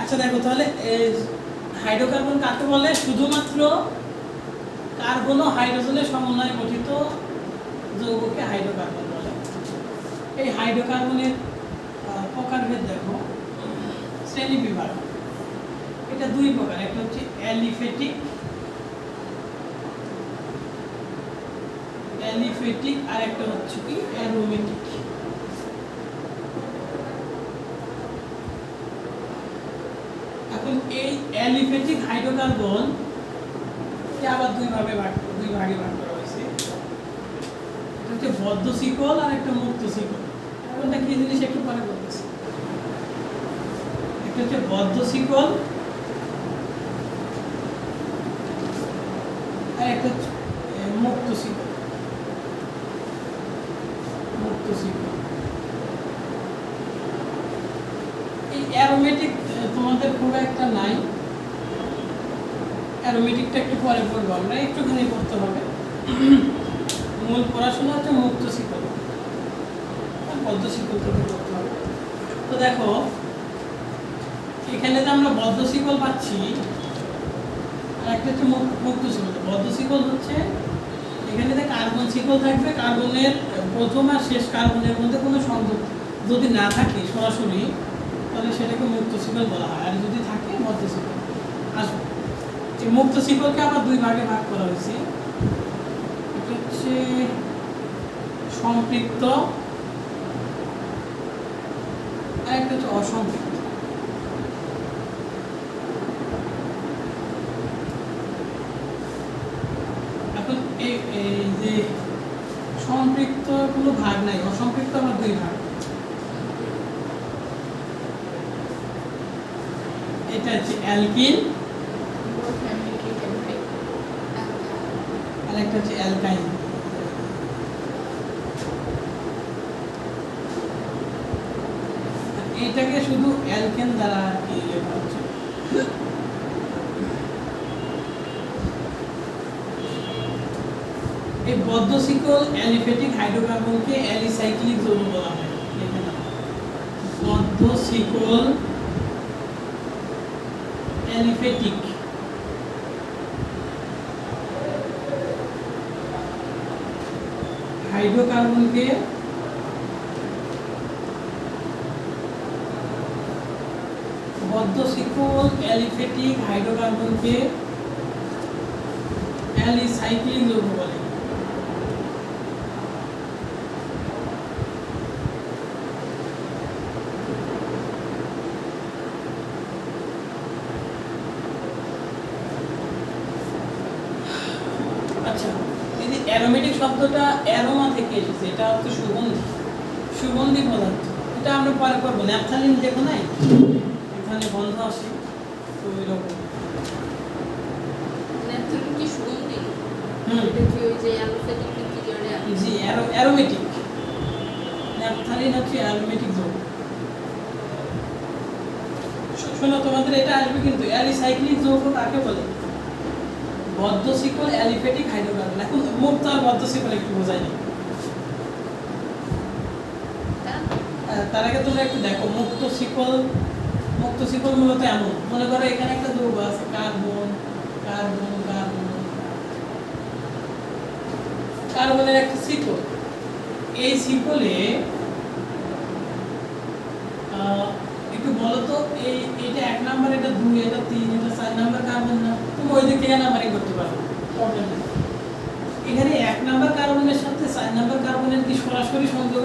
আচ্ছা দেখো, তাহলে হাইড্রোকার্বন কাকে বলে? শুধুমাত্র কার্বন ও হাইড্রোজেনের সমন্বয়ে গঠিত যৌগকে হাইড্রোকার্বন বলে। এই হাইড্রোকার্বনের প্রকারভেদ দেখো। শ্রেণি বিভাগ। এটা দুই প্রকার, একটা হচ্ছে অ্যালিফেটিক অ্যালিফেটিক আর একটা হচ্ছে কি? অ্যারোমেটিক এখন এই অ্যালিফেটিক হাইড্রোকার্বন আবার দুই ভাবে দুই ভাগে ভাগ করা হয়েছে। এটা হচ্ছে বদ্ধ শিকল আর একটা মুক্ত শিকল। কোনটা কি জিনিস একটু পরে বলতেছি। একটা হচ্ছে বদ্ধ শিকল। আর একটা হচ্ছে এ, মুক্ত শিকল মুক্ত শিকল এই অ্যারোমেটিক তোমাদের খুব একটা নাই অ্যারোমেটিকটা একটু পরে পড়ব আমরা একটুখানি করতে হবে। মূল পড়াশোনা হচ্ছে মুক্ত আর বদ্ধ শিকল থেকে করতে হবে। তো দেখো, এখানে যে আমরা বদ্ধ শিকল পাচ্ছি, আর একটা হচ্ছে মুক- মুক্ত শিকল বদ্ধ শিকল হচ্ছে, এখানে যে কার্বন শিকল থাকবে, কার্বনের প্রথম আর শেষ কার্বনের মধ্যে কোনো সংযোগ যদি না থাকে সরাসরি, তাহলে সেটাকে মুক্ত শিকল বলা হয়। আর যদি থাকে বদ্ধ শিকল আসবে এই মুক্ত শিকলকে আবার দুই ভাগে ভাগ করা হয়েছে। এটা হচ্ছে সম্পৃক্ত একটা হচ্ছে অসম্পৃক্ত। যে সম্পৃক্ত কোনো ভাগ নাই, অসম্পৃক্ত আমার দুই ভাগ। এটা হচ্ছে অ্যালকিন আর একটা হচ্ছে অ্যালকাইন। এটাকে শুধু অ্যালকেন দ্বারা কি লেখা হচ্ছে। এই বদ্ধ শিকল অ্যালিফেটিক হাইড্রোকার্বনকে অ্যালিসাইক্লিক যৌগ বলা হয়। বদ্ধ শিকল অ্যালিফেটিক। হাইড্রোকার্বনকে বদ্ধ শিকল অ্যালিফেটিক হাইড্রোকার্বনকে অ্যালিসাইক্লিন যৌগ বলে আচ্ছা এই যে অ্যারোমেটিক শব্দটা অ্যারোমা থেকে এসেছে এটা হচ্ছে সুগন্ধি সুগন্ধি পদার্থ এটা আমরা পরে করব ন্যাপথালিন দেখো নাই? এখানে তো ওই রকম কি সুগন্ধি হুম। এটা কি ওই যে অ্যালোপ্যাথিক বিক্রিয়ারে জি অ্যারোমেটিক। ন্যাপথালিন হচ্ছে অ্যারোমেটিক শোনো তোমাদের এটা আসবে কিন্তু অ্যালিসাইক্লিক যৌগ কাকে বলে? বদ্ধ শিকল অ্যালিফেটিক হাইড্রোকার্বন। এখন মুক্ত আর বদ্ধ শিকল একটু বোঝাই নি তার আগে একটু দেখো, মুক্ত শিকল মুক্ত শিকল মূলত এমন। মনে করো এখানে একটা আছে, কার্বন কার্বন কার্বন। কার্বনের একটা শিকল। এই শিকলে একটু বলো তো, এই, এটা এক নাম্বার, এটা দুই, এটা তিন, এটা চার নাম্বার কার্বন না? তুমি ওই দিক থেকে নাম্বারিং করতে পারো এখানে এক নাম্বার কার্বনের সাথে চার নাম্বার কার্বনের কি সরাসরি সংযোগ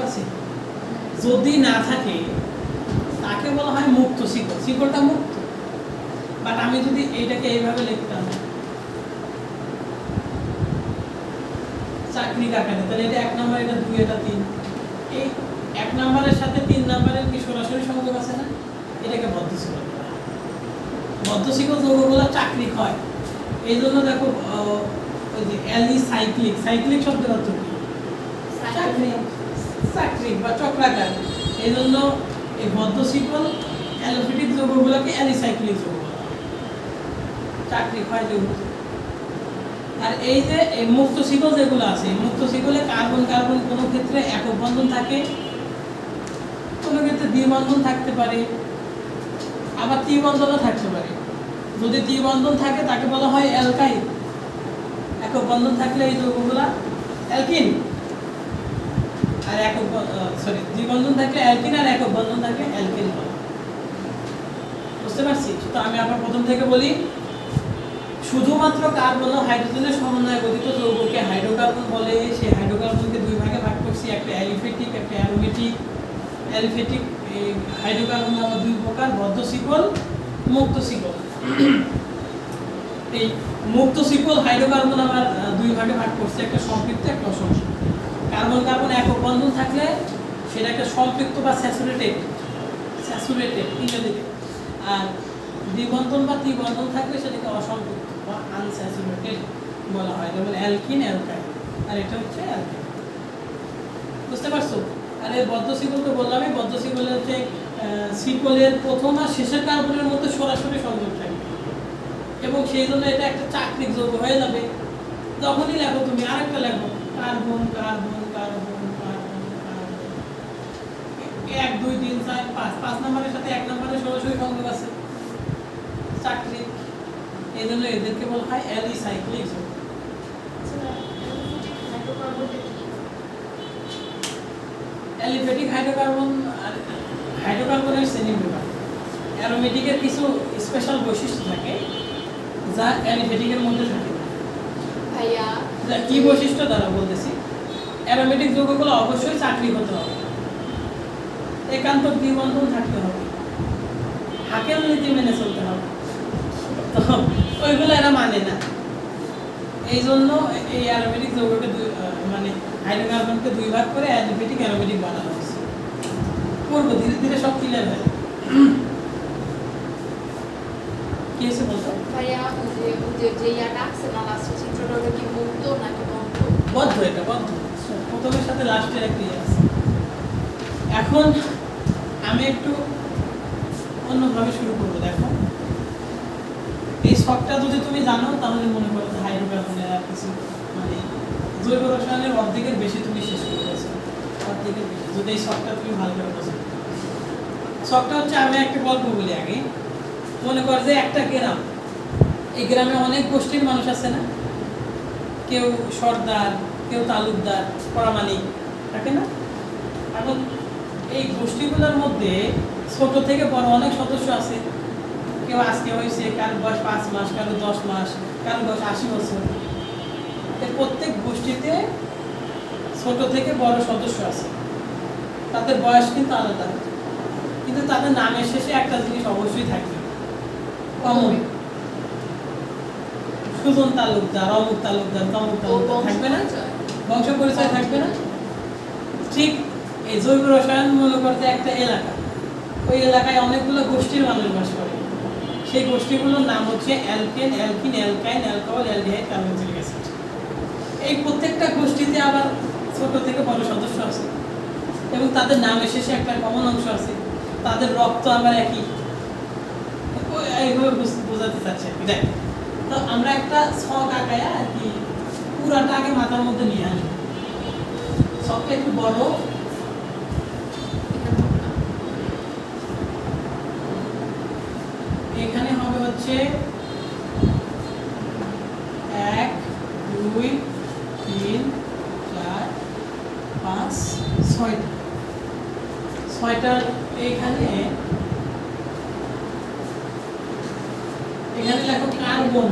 যদি না থাকে তাকে বলা হয় মুক্ত শিকল। শিকলটা মুক্ত। বাট আমি যদি এইটাকে এইভাবে লিখতাম চাকরি কাকানে তাহলে এটা এক নাম্বার এটা দুই এটা তিন। এই এক নাম্বারের সাথে তিন নাম্বারের কি সরাসরি সংযোগ আছে না? এটাকে বদ্ধ শিকল বলা। বদ্ধ শিকল যৌগগুলো চাকরি হয়। এই জন্য দেখো ওই যে অ্যালি সাইক্লিক সাইক্লিক শব্দের অর্থ কি? চাকরি। চাকরি বা চক্রাকার। এই জন্য এই বদ্ধ শিকল অ্যালোফিটিক যৌগগুলোকে অ্যালিসাইক্লিক যৌগ চাকরি হয় যেহেতু আর এই যে এই মুক্ত শিকল যেগুলো আছে মুক্ত শিকলে কার্বন কার্বন কোনো ক্ষেত্রে একক বন্ধন থাকে, কোনো ক্ষেত্রে দ্বিবন্ধন থাকতে পারে, আবার ত্রিবন্ধনও থাকতে পারে। যদি দ্বিবন্ধন থাকে, তাকে বলা হয় অ্যালকাইন। একক বন্ধন থাকলে এই যৌগগুলা অ্যালকিন। আর একক সরি দ্বিবন্ধন থাকলে অ্যালকিন আর একক বন্ধন থাকলে অ্যালকিন বুঝতে পারছি? তো আমি আবার প্রথম থেকে বলি শুধুমাত্র কার্বন ও হাইড্রোজেনের সমন্বয়ে গঠিত যৌগকে হাইড্রোকার্বন বলে। সেই হাইড্রোকার্বনকে দুই ভাগে ভাগ করছি একটা অ্যালিফেটিক একটা অ্যারোমেটিক। অ্যালিফেটিক হাইড্রোকার্বন আবার দুই প্রকার বদ্ধ শিকল মুক্ত শিকল। এই মুক্ত শিকল হাইড্রোকার্বন আহ, দুই ভাগে ভাগ করছে একটা সম্পৃক্ত একটা অসম্পৃক্ত কার্বন কার্বন একক বন্ধন থাকলে সেটা একটা সম্পৃক্ত বা স্যাচুরেটেড স্যাচুরেটেড ইংরেজিতে আর দ্বিবন্ধন বা ত্রিবন্ধন থাকলে সেটাকে অসম্পৃক্ত বা আনস্যাচুরেটেড বলা হয়, যেমন অ্যালকিন, অ্যালকাইন, আর এটা হচ্ছে অ্যালকিন বুঝতে পারছ? আর এই বদ্ধ শিকল তো বললামই, বদ্ধ শিকলের হচ্ছে শিকলের প্রথম আর শেষের কার্বনের মধ্যে সরাসরি সংযোগ থাকে। এবং সেই জন্য এটা একটা চাকরিক যোগ্য হয়ে যাবে। তখনই লেখো তুমি, আরেকটা লেখো, কার্বন কার্বন এক দুই তিন চার পাঁচ পাঁচ নম্বরের সাথে এক নম্বরের সরাসরি সংযোগ আছে চাকরিক এই জন্য এদেরকে বলা হয় অ্যালিসাইক্লিক যৌগ অ্যালিফেটিক হাইড্রোকার্বন হাইড্রোকার্বনের শ্রেণি বিভাগ অ্যারোমেটিকের কিছু স্পেশাল বৈশিষ্ট্য থাকে যা অ্যালিফেটিকের মধ্যে থাকে। ভাইয়া কি বৈশিষ্ট্য দ্বারা বলতেছি অ্যারোমেটিক যৌগগুলো অবশ্যই চাকরি হতে হবে। একান্ত দ্বিবন্ধন থাকতে হবে। হাকেল নীতি মেনে চলতে হবে। তো ওইগুলো এরা মানে না। এই জন্য এই অ্যারোমেটিক যৌগকে মানে হাইড্রোকার্বনকে দুই ভাগ করে অ্যালিফেটিক অ্যারোমেটিক বানানো হয়েছে। করব ধীরে ধীরে সব ক্লিয়ার হয় কি হয়েছে বলতো? যে যে যে ইয়াটা আছে না চিত্রটা কি মুক্ত নাকি বন্ধ বদ্ধ এটা বদ্ধ। প্রথমের সাথে লাস্টের একটা এখন আমি একটু অন্যভাবে শুরু করব, দেখো। এই শখটা যদি তুমি জানো, তাহলে মনে করো যে হাইড্রোকার্বনের আর কিছু মানে জৈব রসায়নের অর্ধেকের বেশি তুমি শেষ করে গেছো অর্ধেকের বেশি। যদি এই শখটা তুমি ভালো করে বোঝো। শখটা হচ্ছে, আমি একটা গল্প বলি আগে। মনে কর যে, একটা গ্রাম। এই গ্রামে অনেক গোষ্ঠীর মানুষ আছে না? কেউ সর্দার কেউ তালুকদার পরামানিক থাকে না? এখন এই গোষ্ঠীগুলোর মধ্যে ছোট থেকে বড় অনেক সদস্য আছে। কেউ আজকে হয়েছে কারও বয়স পাঁচ মাস কারও দশ মাস কারও বয়স আশি বছর। প্রত্যেক গোষ্ঠীতে ছোট থেকে বড় সদস্য আছে। তাদের বয়স কিন্তু আলাদা। কিন্তু তাদের নামের শেষে একটা জিনিস অবশ্যই থাকবে। কমন সুজন তালুকদার, অমুক তালুকদার, তমুক তালুকদার থাকবে না। বংশ পরিচয় থাকবে না? ঠিক এই জৈব রসায়ন মনে করতে একটা এলাকা। ওই এলাকায় অনেকগুলো গোষ্ঠীর মানুষ বাস করে। সেই গোষ্ঠীগুলোর নাম হচ্ছে alkane, alkene, alkyne, alcohol, aldehyde carboxylic acid. এই প্রত্যেকটা গোষ্ঠীতে আবার ছোট থেকে বড় সদস্য আছে। এবং তাদের নামের শেষে একটা কমন অংশ আছে। তাদের রক্ত আবার একই। এইভাবে বুঝ- বোঝাতে চাচ্ছি দেখ, তো আমরা একটা ছক আঁকায় আর কি পুরাটা আগে মাথার মধ্যে নিয়ে আসব ছকটা একটু বড়। এখানে হবে হচ্ছে এক, দুই, তিন, চার, পাঁচ, ছয়টা। ছয়টার এখানে এখানে লেখো কার্বন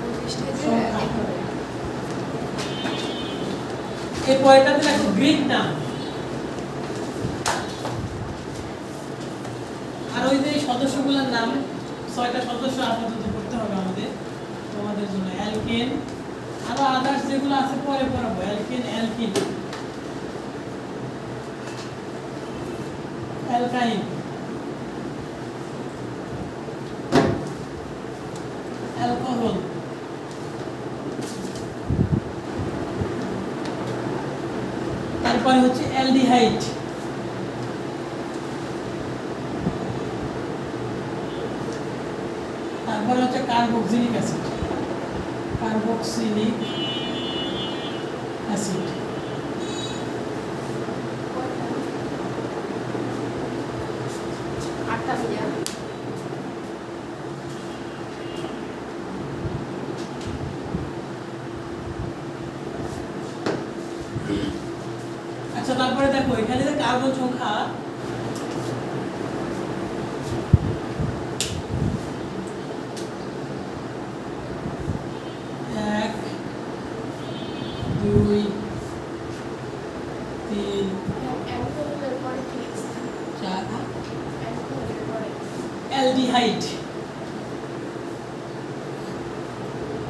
পঁচিশটা যে সংখ্যা। একেবারে। পয়টাতে লেখো গ্রিক নাম আর ওই যে সদস্যগুলোর নাম, ছয়টা সদস্য আপাতত করতে হবে আমাদের, তোমাদের জন্য। অ্যালকেন আরও আদার্স যেগুলো আছে পরে পড়াবো। অ্যালকেন অ্যালকিন অ্যালকাইন অ্যালকোহল তারপরে হচ্ছে অ্যালডিহাইড। তারপরে হচ্ছে কার্বক্সিলিক অ্যাসিড। Carboxylic acid. আটটা ভাইয়া আচ্ছা তারপরে দেখো কার্বন সংখ্যা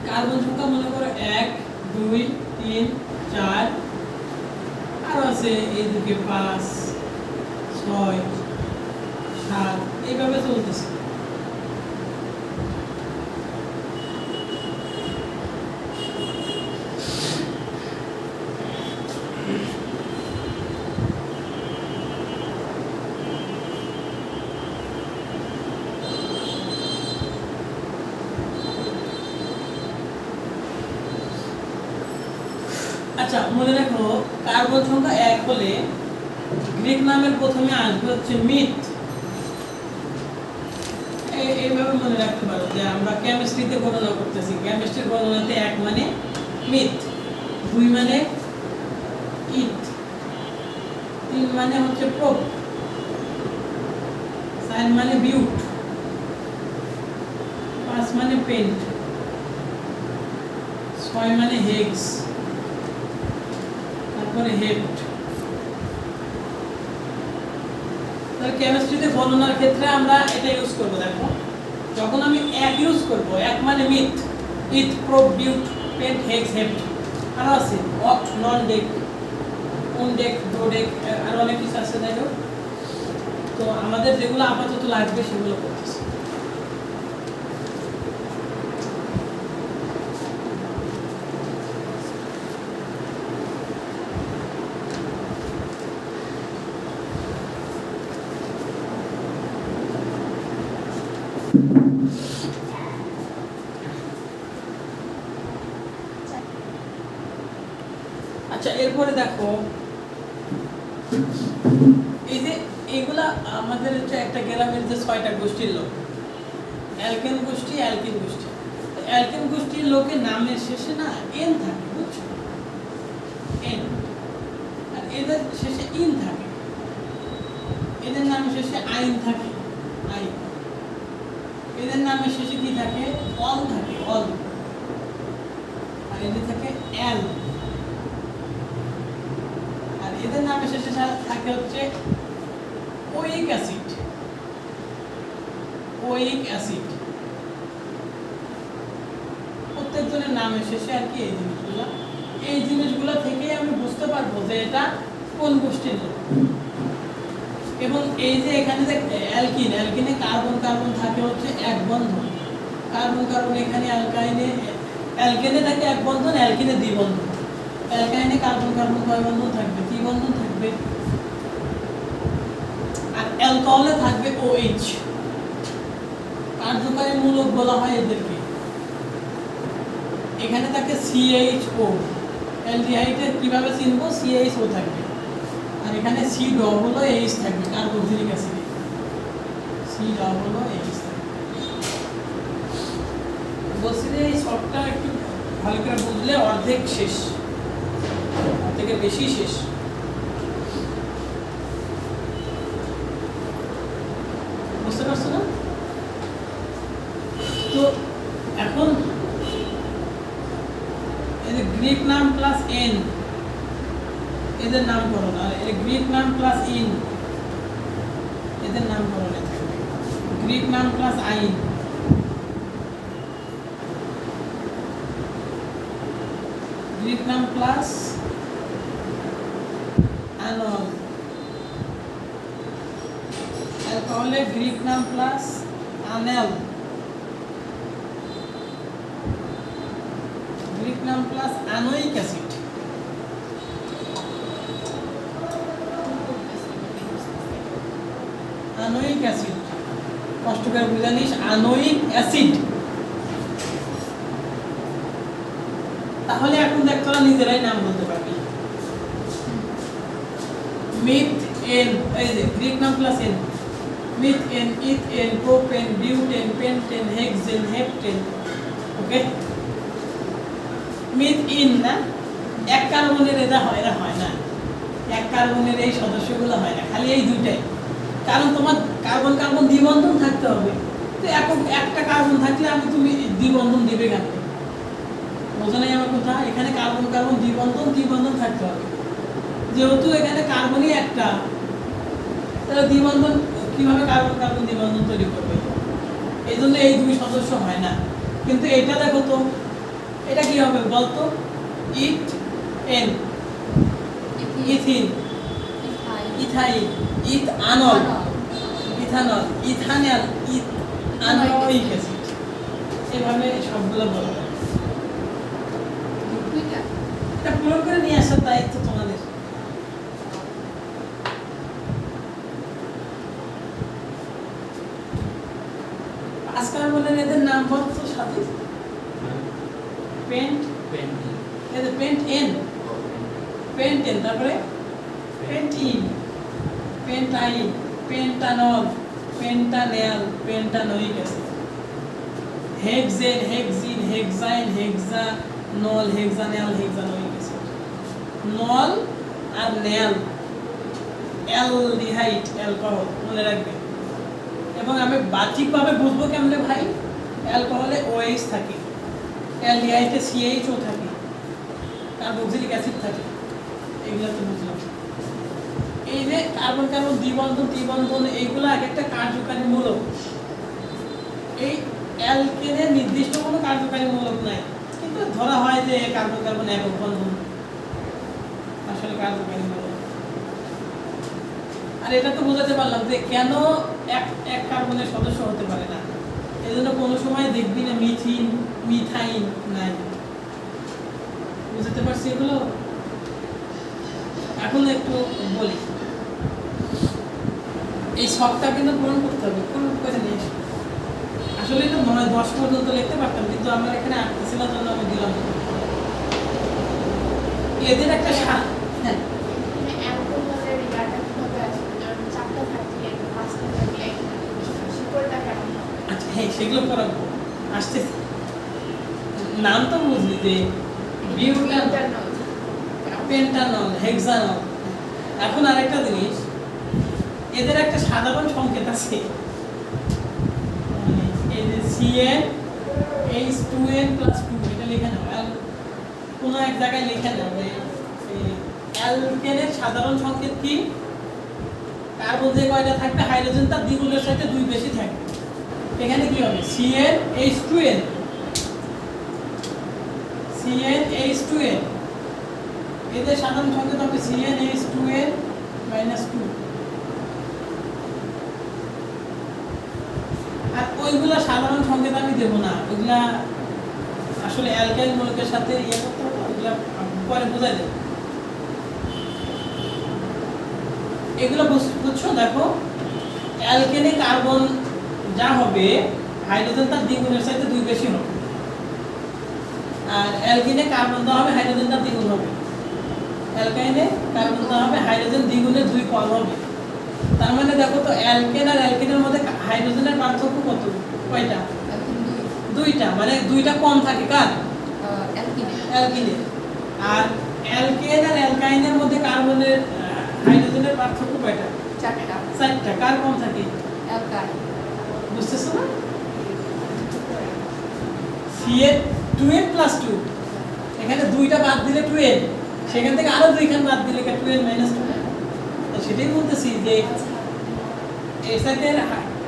কার্বন সংখ্যা মনে করো এক দুই তিন চার আরও আছে এইদিকে পাঁচ ছয় সাত এইভাবে চলতেছে আচ্ছা মনে রাখো কার্বন সংখ্যা এক হলে গ্রিক নামের প্রথমে আসবে হচ্ছে মিথ এইভাবে মনে রাখতে পারো যে আমরা কেমিস্ট্রিতে গণনা করতেছি। কেমিস্ট্রির গণনাতে এক মানে মিথ দুই মানে ইট তিন মানে হচ্ছে প্রোপ চার মানে বিউট পাঁচ মানে পেন্ট ছয় মানে হেগস তারপরে হেপ্ট তাহলে কেমিস্ট্রিতে বর্ণনার ক্ষেত্রে আমরা এটা ইউজ করব, দেখো। যখন আমি এক ইউজ করব, এক মানে মিথ ইথ প্রোডিউট বিউট পেন্ট হেক্স হেপ্ট আরও আছে অক্ট নন ডেক কোন ডেক ডো ডেক আরও অনেক কিছু আছে দেখো তো আমাদের যেগুলো আপাতত লাগবে, সেগুলো করতেছি। আচ্ছা এরপরে দেখো, এই যে এগুলা আমাদের হচ্ছে একটা গ্রামের যে ছয়টা গোষ্ঠীর লোক, অ্যালকেন গোষ্ঠী, অ্যালকিন গোষ্ঠী। অ্যালকেন গোষ্ঠীর লোকের নামের শেষে না এন থাকে, বুঝছ? এন। আর এদের শেষে ইন থাকে। এদের নামের শেষে আইন থাকে আইন এদের নামের শেষে কি থাকে? অল থাকে, অল। আর এদের থাকে অ্যাল। এদের নামে শেষে থাকে হচ্ছে ওইক অ্যাসিড ওইক অ্যাসিড প্রত্যেকজনের নামের শেষে আর কি এই জিনিসগুলো। এই জিনিসগুলো থেকে আমি বুঝতে পারব যে এটা কোন গোষ্ঠীর লোক। এবং এই যে এখানে যে অ্যালকিন, অ্যালকিনে কার্বন কার্বন থাকে হচ্ছে এক বন্ধন। কার্বন কার্বন এখানে অ্যালকাইনে, অ্যালকেনে থাকে এক বন্ধন, অ্যালকিনে দ্বি বন্ধন। অ্যালকাইনে কার্বন কার্বন কয় বন্ধন থাকবে? থাকবে। আর অ্যালকোহলে থাকবে OH কার্যকারী মূলক বলা হয় এদেরকে? এখানে থাকে অ্যালডিহাইডে কীভাবে চিনবো? থাকবে। আর এখানে C ডবল H থাকবে। C ডবল থাকবে। বলছি যে এই শর্টটা একটু ভালো করে বুঝলে অর্ধেক শেষ। অর্ধেকের বেশি শেষ বুঝতে পারছ না তো এখন এই যে গ্রিক নাম প্লাস এন এদের নামকরণ আর গ্রিক নাম প্লাস ইন। এদের নামকরণে থাকবে গ্রিক নাম প্লাস আইন। গ্রিক নাম প্লাস অ্যানল অ্যালকোহলে গ্রিক নাম প্লাস আনেল। গ্রিক নাম plus anoic acid anoic acid বুঝে জানিস আনোয়িক অ্যাসিড তাহলে এখন দেখ, তোরা নিজেরাই নাম বলতে পারবি। মিথ, এন, এই যে, গ্রিক নাম plus ane methane ethane propane, butane, pentane, hexane, heptane. Okay? Meth, ene, না? এক কার্বনের এটা হয় না হয় না। এক কার্বনের এই সদস্যগুলো হয় না, খালি এই দুইটাই। কারণ তোমার কার্বন কার্বন দ্বিবন্ধন থাকতে হবে। তো এখন একটা কার্বন থাকলে আমি তুমি দ্বিবন্ধন দিবে কেন? বোঝা নাই আমার কথা? এখানে কার্বন কার্বন দ্বিবন্ধন দ্বিবন্ধন থাকতে হবে। যেহেতু এখানে কার্বনই একটা তাহলে দ্বিবন্ধন কীভাবে কার্বন কার্বন দ্বিবন্ধন তৈরি করবে? এই জন্য এই দুই সদস্য হয় না। কিন্তু এটা দেখো তো এটা কি হবে বলতো? Ethane ethene ethyne eth anol. Ethanol ethanol eth acid. এভাবে সবগুলো বলা এটা পূরণ করে নিয়ে আসার দায়িত্ব তোমাদের। পাঁচ কার্বনের এদের নাম বলতো সাথে পেন্ট? এদের পেন্ট এন। পেন্ট এন তারপরে pentene pentyne pentanol pentanal pentanoic acid hexane hexene hexyne hexanol hexanal hexanoic acid নল আর নেল অ্যালডিহাইড অ্যালকোহল মনে রাখবে। এবং আমি বাহ্যিকভাবে বুঝব কেমনে ভাই? অ্যালকোহলে ওএইচ থাকে। এল অ্যালডিহাইডে সিএইচও থাকে। আর কার্বক্সিলিক অ্যাসিড থাকে। এগুলো তো বুঝলাম। এই যে কার্বন কার্বন দ্বিবন্ধন দ্বিবন্ধন এইগুলো এক একটা কার্যকারী মূলক এই অ্যালকেনের নির্দিষ্ট কোনো কার্যকারী মূলক নাই। কিন্তু ধরা হয় যে কার্বন কার্বন একক বন্ধন আসলে কার্যকারী মূলক আর এটা তো বোঝাতে পারলাম যে কেন এক এক কার্বনের সদস্য হতে পারে না। এই জন্য কোনো সময় দেখবি না মিথিন মিথাইন নাই। বুঝতে পারছি এগুলো? এখন একটু বলি। এই শখটা কিন্তু পূরণ করতে হবে পূরণ করে নিয়ে আসলে তো নয় দশ পর্যন্ত লিখতে পারতাম কিন্তু আমার এখানে আটটা ছিল জন্য আমি দিলাম। এদের একটা হ্যাঁ। আচ্ছা হ্যাঁ সেগুলো পড়াবো আসতেছে। নাম তো বুঝলি যে বিউটান পেন্টানল হেক্সানল এখন আরেকটা জিনিস, এদের একটা সাধারণ সংকেত আছে। এই যে C n H two n plus two এটা লিখে নাও। কোনো এক জায়গায় লিখে নাও অ্যালকেনের সাধারণ সংকেত কি? কার্বন যে কয়টা থাকবে হাইড্রোজেন তার দ্বিগুণের সাথে দুই বেশি থাকবে। এখানে কি হবে? C n H two n C n H two n এদের সাধারণ সংকেত হবে C n H two n minus two আর ওইগুলা সাধারণ সংকেত আমি দেবো না। ওইগুলা আসলে অ্যালকাইল মূলকের সাথে ইয়ে করতে হবে, ওইগুলা পরে বোঝাই দেবো। এগুলো বুঝ- বুঝছ? দেখো, অ্যালকেনে কার্বন যা হবে, হাইড্রোজেন তার দ্বিগুণের সাথে দুই বেশি হবে। আর অ্যালকিনে কার্বন দেওয়া হবে, হাইড্রোজেন তার দ্বিগুণ হবে। অ্যালকাইনে কার্বন দেওয়া হবে হাইড্রোজেন দ্বিগুণের দুই কম হবে। তার মানে দেখো তো অ্যালকেন আর অ্যালকিনের মধ্যে হাইড্রোজেনের পার্থক্য কত? কয়টা? দুইটা মানে দুইটা কম থাকে কার? অ্যালকিনে আর অ্যালকেন আর অ্যালকাইনের মধ্যে কার্বনের হাইড্রোজেনের পার্থক্য কয়টা? চারটা। কার কম থাকে? বুঝতেছো না? C n two n plus two এখানে দুইটা বাদ দিলে টু এন সেখান থেকে আরও দুইখান বাদ দিলে টু এন মাইনাস টু সেটাই বলতেছি যে এর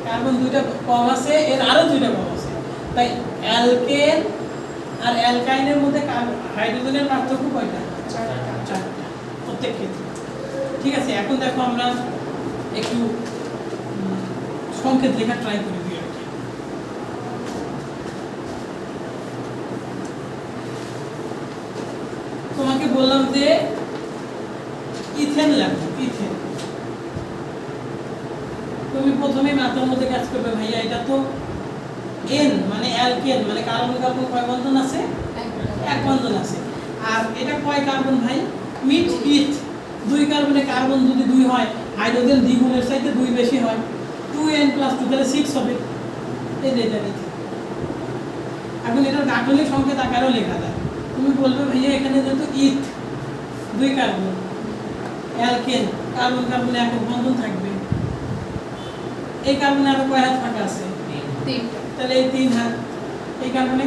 কার্বন দুইটা কম আছে, এর আরও দুইটা কম আছে। তাই অ্যালকেন আর অ্যালকাইনের মধ্যে হাইড্রোজেনের পার্থক্য কয়টা? প্রত্যেক ক্ষেত্রে। ঠিক আছে, এখন দেখো আমরা একটু সংকেত লেখা ট্রাই করি। তোমাকে বললাম যে ইথেন লাগবে, ইথেন। তুমি প্রথমে মাথার মধ্যে কাজ করবে ভাইয়া, এটা তো এন মানে অ্যালকেন মানে কার্বন কার্বন কয় বন্ধন আছে? এক বন্ধন আছে। আর এটা কয় কার্বন ভাই? মিট ইথ দুই কার্বনে কার্বন যদি দুই হয় হাইড্রোজেন দ্বিগুণের চাইতে দুই বেশি হয় টু এন প্লাস টু তাহলে সিক্স হবে। এই এটা এখন এটার গাঠনিক সংকেত আকারেও লেখা যায়। তুমি বলবে ভাইয়া এখানে যেহেতু ইথ দুই কার্বন অ্যালকেন কার্বন কার্বন একক বন্ধন থাকবে। এই কার্বনে আরও কয় হাত ফাঁকা আছে? তাহলে এই তিন হাত এই কার্বনে?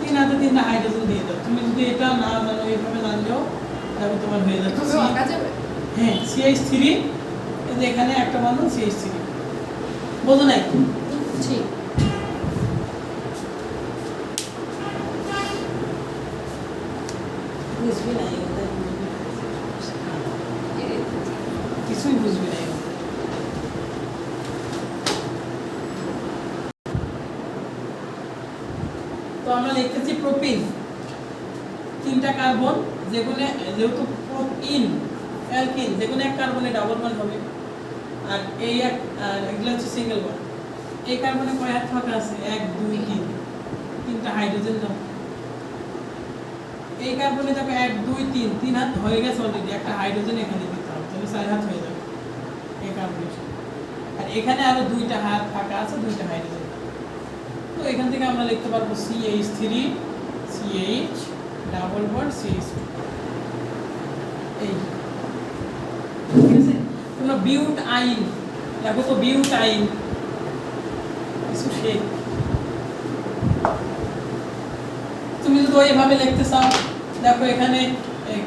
তিন হাতে তিনটা হাইড্রোজেন দিয়ে দাও। তুমি যদি এটা না জানো এইভাবে জানলেও তাহলে তোমার হয়ে যাবে? হ্যাঁ সিএইচ থ্রি এখানে একটা বন্ধন সিএইচ থ্রি বোঝো নাই? ঠিক বুঝবি না এগুলো এই- কিছুই বুঝবি না এগুলো। তো আমরা লিখতেছি প্রোপিন। তিনটা কার্বন যেগুলো যেহেতু প্রোপিন, অ্যালকিন যেগুলো এক কার্বনে ডাবল বন্ড হবে, আর এই এক এগুলো হচ্ছে সিঙ্গেল বন্ড এই কার্বনে কয় হাত ফাঁকা আছে? এক, দুই, তিন। তিনটা হাইড্রোজেন দাও। এই কার্বনে দেখো এক, দুই, তিন তিন হাত হয়ে গেছে অলরেডি একটা হাইড্রোজেন এখানে দিতে হবে, তাহলে চার হাত হয়ে যাবে। এই কার্বনে আর এখানে আরও দুইটা হাত ফাঁকা আছে, দুইটা হাইড্রোজেন তো এখান থেকে আমরা লিখতে পারব H three H double bond C H এই ঠিক আছে তোমরা বিউট আইন দেখো তো বিউট আইন। তুমি যদি ওইভাবে লিখতে চাও, দেখো এখানে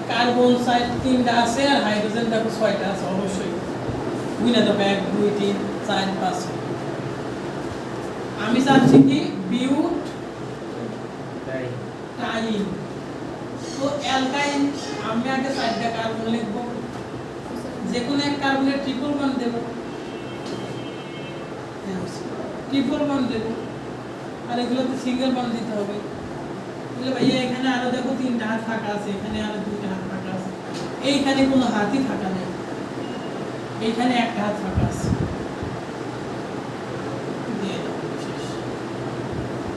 কার্বন সাইড তিনটা আছে আর হাইড্রোজেন, দেখো ছয়টা আছে, অবশ্যই। বুঝলে দেখো এক, দুই, তিন, চার, পাঁচ। ছয়। আমি চাচ্ছি কি বিউট টাইন তো অ্যালকাইন আমি আগে চারটা কার্বন লিখব। যে কোনো এক কার্বনের ট্রিপল বন্ড দেবো। ট্রিপল বন্ড দেবো। আর এগুলোতে সিঙ্গেল বন্ড দিতে হবে। তাহলে ভাইয়া এখানে আরও দেখো তিনটা হাত ফাঁকা আছে এখানে আরও দুইটা হাত ফাঁকা আছে। এইখানে কোনো হাতই ফাঁকা নেই। এইখানে একটা হাত ফাঁকা আছে দিয়ে দাও, শেষ।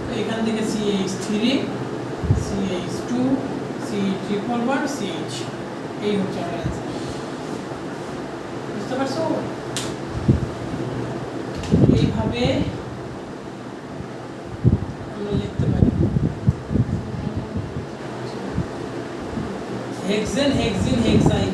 তো এখান থেকে C H three C H two C triple one C H এই হচ্ছে আমার অ্যান্সার বুঝতে পারছ? এইভাবে আমরা লিখতে পারি। Hexane hexene হেক্সাইন